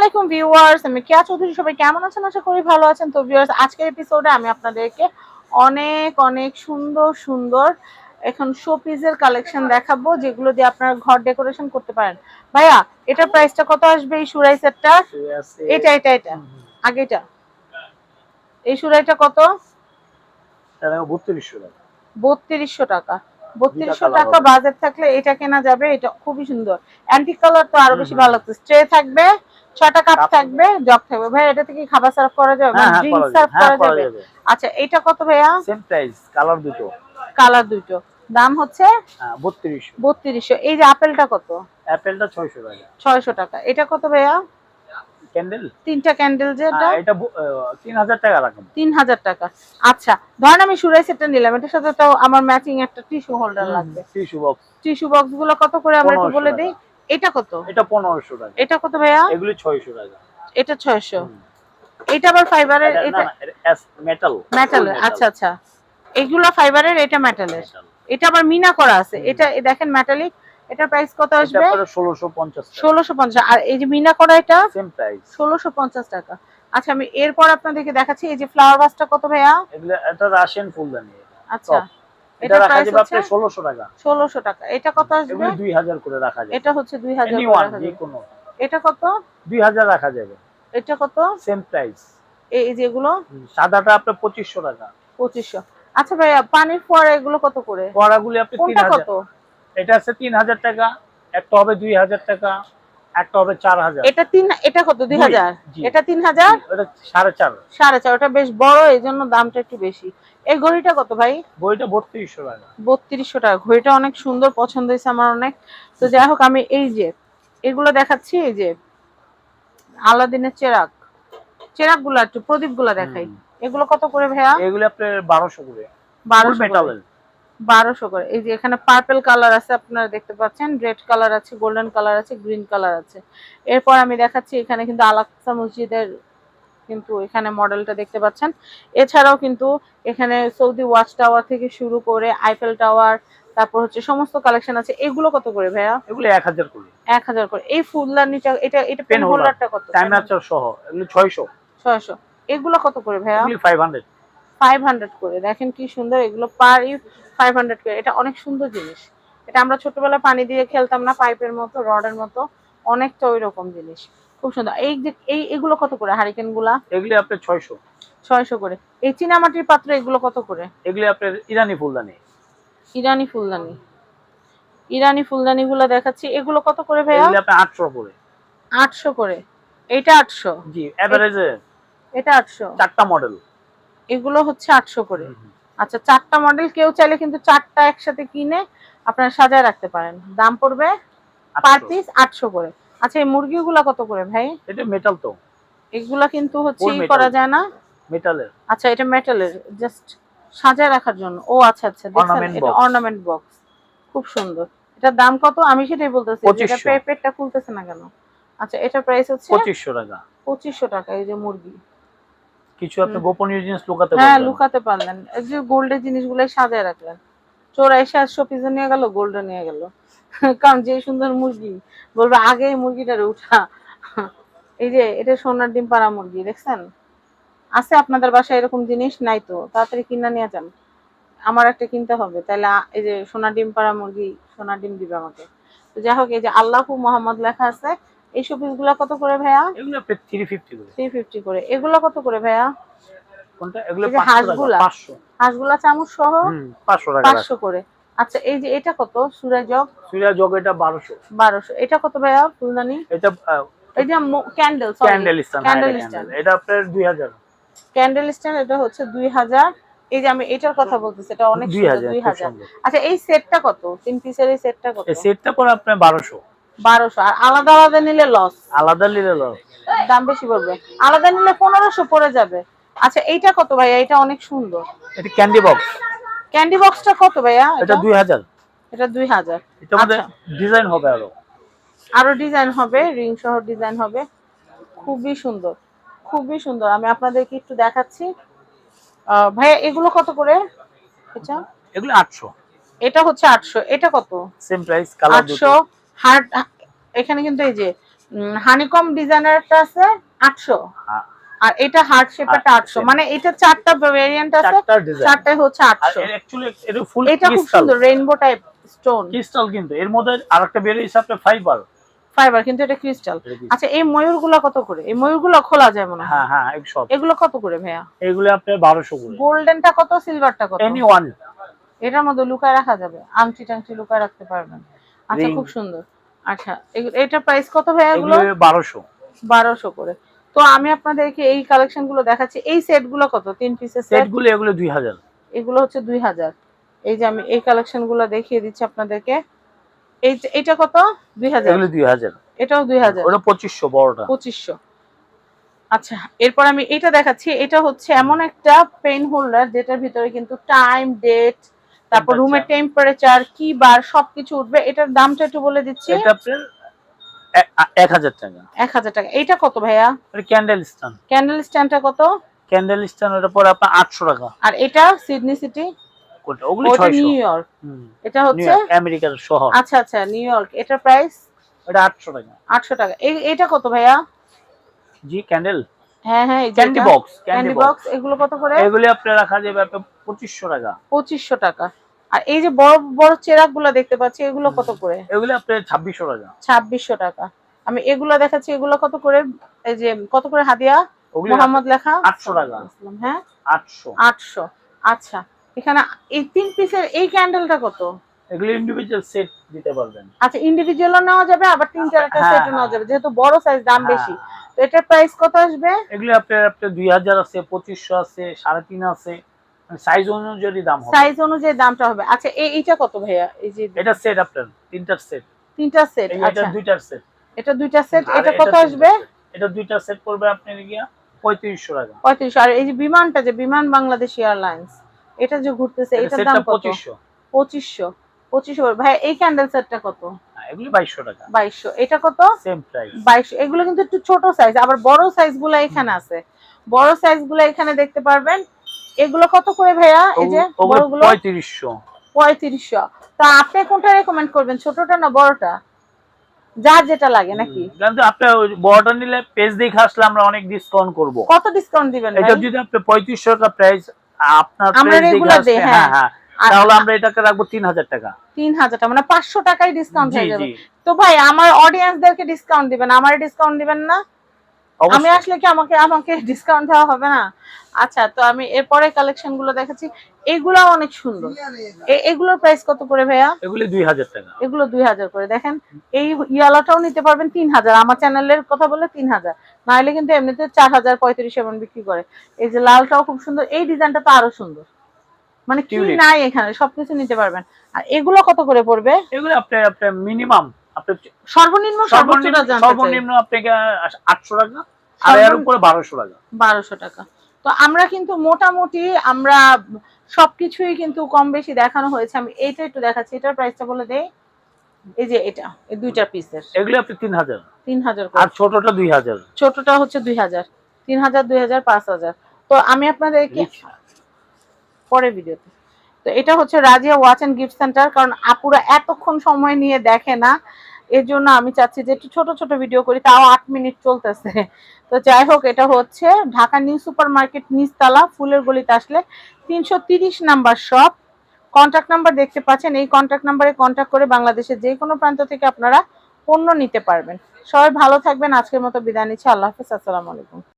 আলাইকুম ভিউয়ার্স আমি কেয়া চৌধুরী সবাই কেমন আছেন? আশা করি ভালো আছেন। তো ভিউয়ার্স আজকের এপিসোডে আমি আপনাদেরকে অনেক অনেক সুন্দর সুন্দর এখন শো পিসের কালেকশন দেখাবো যেগুলো দিয়ে আপনারা ঘর ডেকোরেশন করতে পারেন। ভাইয়া এটার প্রাইসটা কত আসবে এই সুরাই সেটটা এটা এটা এটা। আগে এটা। এই সুরাইটা কত? বত্রিশশো টাকা। বত্রিশশো টাকা। বত্রিশশো টাকা বাজেট থাকলে এটা কেনা যাবে এটা খুবই সুন্দর। অ্যান্টিক কালার তো আরও বেশি ভালো লাগছে। স্ট্রে থাকবে ছয়টা কাপ থাকবে জগ থাকবে। ভাই এটা থেকে খাবার সার্ভ করা যাবে? হ্যাঁ হ্যাঁ ড্রিঙ্ক সার্ভ হ্যাঁ করা করা যাবে। যাবে। আচ্ছা এটা কত ভাইয়া? সেম প্রাইস কালার দুটো। কালার দুটো। দাম হচ্ছে? হ্যাঁ বত্রিশশো। বত্রিশশো। এই যে আপেলটা কত? অ্যাপেলটা ছয়শো টাকা। ছয়শো টাকা। এটা কত ভাইয়া? ক্যান্ডেল তিনটা ক্যান্ডেল যেটা এটা? ব- আহ, তিন হাজার টাকা রাখুন তিন হাজার টাকা। আচ্ছা ধরেন আমি সুরাই সেটটা নিলাম। এটার সাথে তো আমার ম্যাচিং একটা টিস্যু হোল্ডার লাগবে। টিস্যু বক্স টিস্যু বক্সগুলো কত করে আমরা একটু বলে। দিই? এটা কত? এটা পনেরোশো টাকা। এটা কত ভাইয়া? এগুলি ছয়শো টাকা। এটা ছয়শো। হুম। এটা আবার ফাইবারের এটা- এটা না, মেটাল আচ্ছা আচ্ছা। এগুলো ফাইবারের এটা মেটালের এটা আবার মিনা করা আছে। এটা দেখেন মেটালিক এটার প্রাইস কত আসবে? ষোলোশো পঞ্চাশ ষোলোশো পঞ্চাশ। আর এই যে মিনা করা এটা? সেম প্রাইস ষোলোশো পঞ্চাশ টাকা। আচ্ছা আমি এরপর আপনাদেরকে দেখাচ্ছি এই যে ফ্লাওয়ার ভাসটা কত ভাইয়া? এগুলো এটা রাশিয়ান ফুলদানি। আচ্ছা। এটা রাখা যাবে আপনার ষোলোশো টাকা। ষোলোশো টাকা। এটা কত আসবে? এগুলি দুই হাজার করে রাখা যাবে। এটা হচ্ছে দুই হাজার এনি করে রাখা যাবে। কোনো এটা কত? দুই হাজার রাখা যাবে। এটা কত? সেম প্রাইস এই যেগুলো সাদাটা আপনার পঁচিশশো টাকা। পঁচিশশো। আচ্ছা ভাইয়া পানির ফোয়ারা এগুলো কত করে? কড়াগুলি আপনি তিন কোনটা হাজার। কত? এটা আছে তিন হাজার টাকা একটা হবে দুই হাজার টাকা। একটা হবে চার হাজার। এটা তিন এটা কত? দুই দুই, হাজার? এটা তিন হাজার? ওটা বেশ বড় দামটা একটু বেশি। এই ঘড়িটা কত ভাই? বইটা বত্রিশশো টাকা। বত্রিশশো টাকা। ঘড়িটা অনেক সুন্দর পছন্দ হয়েছে আমার অনেক। তো যাই হোক আমি এই যে এগুলো দেখাচ্ছি এই যে আলাদিনের চেরাক চেরাকগুলা একটু প্রদীপগুলা দেখাই এগুলো কত করে ভাইয়া? এগুলি আপনার বারোশো করে। মেটালের বারোশো করে। এই যে এখানে পার্পেল কালার আছে আপনারা দেখতে পাচ্ছেন। রেড কালার আছে গোল্ডেন কালার আছে গ্রিন কালার আছে। এরপর আমি দেখাচ্ছি এখানে কিন্তু আলাক্সা মসজিদের কিন্তু এখানে মডেলটা দেখতে পাচ্ছেন। এছাড়াও কিন্তু এখানে সৌদি ওয়াচ টাওয়ার থেকে শুরু করে আইফেল টাওয়ার তারপর হচ্ছে সমস্ত কালেকশন আছে। এগুলো কত করে ভাইয়া? এগুলি এক হাজার করে। এক হাজার করে। এই ফুলদানিটা এটা এটা পেন হোল্ডারটা কত? টাইম আচার সহ এগুলি ছয়শো। ছয়শো। এগুলো কত করে ভাইয়া? এগুলি ফাইভ হান্ড্রেড করে। দেখেন কি সুন্দর এগুলো পার ইউজ ফাইভ হান্ড্রেড করে। এটা অনেক সুন্দর জিনিস। এটা আমরা ছোটবেলায় পানি দিয়ে খেলতাম না পাইপের মতো রডের মতো। অনেকটা ওই রকম জিনিস। খুব সুন্দর। এই যে এই এগুলো কত করে হারিকেনগুলা এগুলি আপনার ছয়শো। ছয়শো করে। এই চীনামাটির পাত্র এগুলো কত করে? এগুলি আপনার ইরানি ফুলদানি। ইরানি ফুলদানি। ইরানি ফুলদানি গুলা দেখাচ্ছি। এগুলো কত করে ভাইয়া? আটশো করে। আটশো করে। এটা আটশো। জি এভারেজে এটা আটশো। চারটা মডেল এগুলো হচ্ছে আটশো করে। আচ্ছা চারটা মডেল কেউ চাইলে কিন্তু চারটা একসাথে কিনে আপনারা সাজায় রাখতে পারেন। দাম পড়বে পার পিস আটশো করে। আচ্ছা এই মুরগিগুলা কত করে ভাই? এটা মেটাল তো। এগুলা কিন্তু হচ্ছে। করা যায় না। মেটালের আচ্ছা এটা মেটালের জাস্ট সাজায় রাখার জন্য। ও আচ্ছা আচ্ছা Ornament এটা অর্নামেন্ট বক্স খুব সুন্দর। এটার দাম কত? আমি সেটাই বলতেছি এটা 2500 পেটটা খুলতেছে না কেন? আচ্ছা এটার প্রাইস হচ্ছে পঁচিশশো টাকা। পঁচিশশো টাকা এই যে মুরগি। কিছু আপনি গোপনীয় জিনিস লুকাতে হ্যাঁ লুকাতে পারলেন। এই যে গোল্ডের জিনিসগুলো সাজায় রাখলেন। চোর এসে আর শোপিসে নিয়ে গেল গোল্ডে নিয়ে গেল। কারণ যে সুন্দর মুরগি বলবে আগে মুরগিটারে উঠা। এই যে এটা সোনার ডিম পাড়া মুরগি দেখছেন? আছে আপনাদের বাসায় এরকম জিনিস? নাই তো। তাড়াতাড়ি কিনা নিয়ে যান। আমার একটা কিনতে হবে। তাহলে এই যে সোনার ডিম পাড়া মুরগি সোনার ডিম দিবে আমাকে। তো যাই হোক এই যে আল্লাহু মোহাম্মদ লেখা আছে এই শোপিসগুলা কত করে ভাইয়া? এগুলো আপনি থ্রি ফিফটি করে। থ্রি ফিফটি করে। এগুলো কত করে ভাইয়া? কোনটা? এগুলো এই যে পাঁচশো টাকা হাঁসগুলা? পাঁচশো। চামচ সহ? হুম পাঁচশো টাকা পাঁচশো করে। আচ্ছা এই যে এটা কত? জগ? জগ এটা বারোশো। বারোশো। এটা কত ভাইয়া ফুলদানি? এটা এই যে candle candle stand candle stand এটা আপনার দুই হাজার। ক্যান্ডেল স্ট্যান্ড এটা হচ্ছে দুই হাজার। এই যে আমি এটার কথা বলতেছি এটা অনেক দুই সুন্দর হাজার দুই খুব হাজার। সুন্দর। আচ্ছা এই সেটটা কত? তিন পিসের এই সেটটা কত? এই সেটটা পরে আপনার বারোশো। বারোশো। আর আলাদা আলাদা নিলে লস আলাদা নিলে লস দাম বেশি পড়বে। আলাদা নিলে পনেরোশো পড়ে যাবে। আচ্ছা এইটা কত ভাইয়া? এটা অনেক সুন্দর। এটা ক্যান্ডি বক্স ক্যান্ডি বক্সটা কত ভাইয়া? এটা এটা? দুই হাজার। এটা দুই হাজার। এটা। ডিজাইন হবে আরও। আরও ডিজাইন হবে রিং সহ ডিজাইন হবে। খুবই সুন্দর। খুবই সুন্দর। আমি আপনাদেরকে একটু দেখাচ্ছি। ভাইয়া এগুলো কত করে? আচ্ছা এগুলো আটশো। এটা হচ্ছে আটশো। এটা কত? সেম প্রাইস কালার আটশো। হার্ড এখানে কিন্তু এই যে হানিকম ডিজাইনারটা আছে আটশো। হ্যাঁ। আর এটা হার্ট শেপেরটা আর আটশো। মানে এটা চারটা ভেরিয়েন্ট আছে চারটা হচ্ছে আর আটশো। অ্যাকচুয়ালি এটা ফুল এটা খুব সুন্দর রেইনবো টাইপ স্টোন ক্রিস্টাল কিন্তু। এর মধ্যে আরেকটা বেরিয়েছে আপনার ফাইবার ফাইবার কিন্তু এটা ক্রিস্টাল আচ্ছা এই ময়ূরগুলো কত করে? এই ময়ূরগুলো খোলা যায় মনে হয়? হ্যাঁ হ্যাঁ একশো এগুলো কত করে ভাইয়া? এগুলো আপনার বারোশো করে। গোল্ডেনটা কত সিলভারটা কত? এনি ওয়ান এটার মধ্যে লুকায় রাখা যাবে। আংটি টাংটি লুকায় রাখতে পারবেন। আচ্ছা. খুব সুন্দর। আচ্ছা এটার প্রাইস কত ভাইয়া এগুলো এগুলো বারোশো। বারোশো করে। তো আমি আপনাদেরকে এই কালেকশনগুলো দেখাচ্ছি। এই সেটগুলো কত? তিন পিসের সেট সেটগুলো এগুলো দুই হাজার। এগুলো হচ্ছে দুই হাজার। এই যে আমি এই কালেকশনগুলো দেখিয়ে দিচ্ছি আপনাদেরকে। এই এইটা কত? দুই হাজার। এগুলো দুই হাজার। এটাও দুই হাজার। ওটা পঁচিশশো বড়টা। পঁচিশশো। আচ্ছা এরপর আমি এটা দেখাচ্ছি। এটা হচ্ছে এমন একটা পেন হোল্ডার যেটার ভিতরে কিন্তু টাইম ডেট তারপর রুমের টেম্পারেচার কি বার সবকিছু উঠবে এটার দামটা একটু বলে দিচ্ছি। এটা আপনার এক হাজার টাকা। এক হাজার টাকা। এইটা কত ভাইয়া? এটা ক্যান্ডেল স্ট্যান্ড ক্যান্ডেল স্ট্যান্ডটা কত? ক্যান্ডেল স্ট্যান্ড ওটা পরে আপনার আটশো টাকা। আর এটা সিডনি সিটি ওটা নিউ ইয়র্ক এটা হচ্ছে? আমেরিকার শহর। আচ্ছা আচ্ছা নিউ ইয়র্ক এটার প্রাইস ওটা আটশো টাকা। আটশো টাকা। এটা কত ভাইয়া? জি ক্যান্ডেল হ্যাঁ হ্যাঁ ক্যান্ডি বক্স ক্যান্ডি বক্স এগুলো কত করে? এগুলি আপনার রাখা যাবে আপনার পঁচিশশো টাকা। পঁচিশশো টাকা। আর এই যে বড় বড় চেরাকগুলো দেখতে পাচ্ছি এগুলো কত করে? এগুলি আপনার ছাব্বিশশো টাকা। ছাব্বিশশো টাকা। আমি এগুলো দেখাচ্ছি এগুলো কত করে? এই যে কত করে হাদিয়া? মোহাম্মদ লেখা? আটশো টাকা। হ্যাঁ? আটশো। আটশো। আচ্ছা এখানে এই তিন পিসের এই ক্যান্ডেলটা কত? এগুলি ইন্ডিভিজুয়াল সেট দিতে পারবেন। আচ্ছা ইন্ডিভিজুয়ালও নেওয়া যাবে আবার তিন চারটা হ্যাঁ, সেটও। নেওয়া যাবে যেহেতু বড় সাইজ দাম বেশি। হ্যাঁ। তো এটার প্রাইস কত আসবে? এগুলি আপনার আপনার দুই হাজার আছে পঁচিশশো আছে সাড়ে তিন আছে। সাইজ অনুযায়ী দাম হবে। সাইজ অনুযায়ী দামটা হবে। আচ্ছা এইটা কত ভাইয়া? এই যে এটা সেট আপনার তিনটার সেট তিনটা সেট এটা আচ্ছা। দুইটার সেট এটা দুইটা সেট এটা কত আসবে? এটা দুইটা সেট পড়বে আপনার গিয়া পঁয়ত্রিশশো টাকা। পঁয়ত্রিশ আর এই যে বিমানটা যে বিমান বাংলাদেশ এয়ারলাইন্স এটা যে ঘুরতেছে এটার দাম কত? পঁচিশশো। পঁচিশশো। পঁচিশশো ভাই এই ক্যান্ডেল সেটটা কত? এগুলি বাইশশো টাকা। এটা কত? সেম প্রাইস বাইশশো। এগুলো কিন্তু একটু ছোট সাইজ আবার বড় সাইজগুলো এখানে আছে। বড় সাইজগুলো এখানে দেখতে পারবেন। এগুলো কত করে ভাইয়া? এই যে বড়গুলো? পঁয়ত্রিশশো। পঁয়ত্রিশশো। তা আপনি কোনটা রেকমেন্ড করবেন ছোটটা না বড়টা? যার যেটা লাগে নাকি? কিন্তু ওই বড়টা নিলে পেজ দেখে আসলে আমরা অনেক ডিসকাউন্ট করব। কত ডিসকাউন্ট দিবেন এটা যদি আপনি পঁয়ত্রিশশো টাকা প্রাইস আপনার পেজ দেখে আসলে হ্যাঁ। হ্যাঁ। হ্যাঁ। তাহলে আমরা এটাকে রাখব তিন হাজার টাকা। তিন হাজার টাকা মানে পাঁচশো টাকায় ডিসকাউন্ট হয়ে যাবে। তো ভাই আমার অডিয়েন্সদেরকে ডিসকাউন্ট দিবেন আমার ডিসকাউন্ট দিবেন না? আমি আসলে কি আমাকে আমাকে ডিসকাউন্ট দেওয়া হবে না? আচ্ছা তো আমি এরপরে কালেকশনগুলো দেখাচ্ছি। এগুলো অনেক সুন্দর। এগুলোর প্রাইস কত করে ভাইয়া? এগুলি দুই হাজার টাকা। এগুলো দুই হাজার করে। দেখেন এই ইয়ালাটাও নিতে পারবেন তিন হাজার। আমার চ্যানেলের কথা বলে তিন হাজার। নাহলে কিন্তু এমনিতে চার হাজার পঁয়ত্রিশ এমন বিক্রি করে। এই যে লালটাও খুব সুন্দর। এই ডিজাইনটা তো আরও সুন্দর। মানে কি নাই এখানে? সবকিছু নিতে পারবেন। আর এগুলো কত করে পড়বে? এগুলো আপনার আপনার মিনিমাম সর্বনিম্ন সর্বনিম্ন সর্বনিম্ন আপনাকে আটশো টাকা আর এর উপরে বারোশো টাকা। বারোশো টাকা। তো আমরা কিন্তু মোটামুটি আমরা সবকিছুই কিন্তু কম বেশি দেখানো হয়েছে। আমি এইটা একটু দেখাচ্ছি। এটার প্রাইসটা বলে দেই। এই যে এটা এই দুইটা পিসের এগুলি আপনি তিন হাজার। তিন হাজার আর ছোটটা দুই হাজার। ছোটটা হচ্ছে দুই হাজার। তিন হাজার দুই হাজার পাঁচ হাজার। তো আমি আপনাদেরকে পরে ভিডিওতে তো এটা হচ্ছে Razia watch and gift centre, কারণ আপুরা এতক্ষণ সময় নিয়ে দেখে না, এর জন্য আমি চাচ্ছি যে একটু ছোট ছোট ভিডিও করি, তাও আট মিনিট চলতেছে। তো যাই হোক, এটা হচ্ছে ঢাকা নিউ সুপার মার্কেট নিচতলা, ফুলের গলিতে আসলে তিনশো তিরিশ নাম্বার শপ। কন্ট্যাক্ট নাম্বার দেখতে পাচ্ছেন, এই কন্ট্যাক্ট নাম্বারে কন্ট্যাক্ট করে বাংলাদেশের যে কোনো প্রান্ত থেকে আপনারা পণ্য নিতে পারবেন। সবাই ভালো থাকবেন, আজকের মতো বিদায় নিচ্ছি, আল্লাহ হাফিজ, আসসালামু আলাইকুম।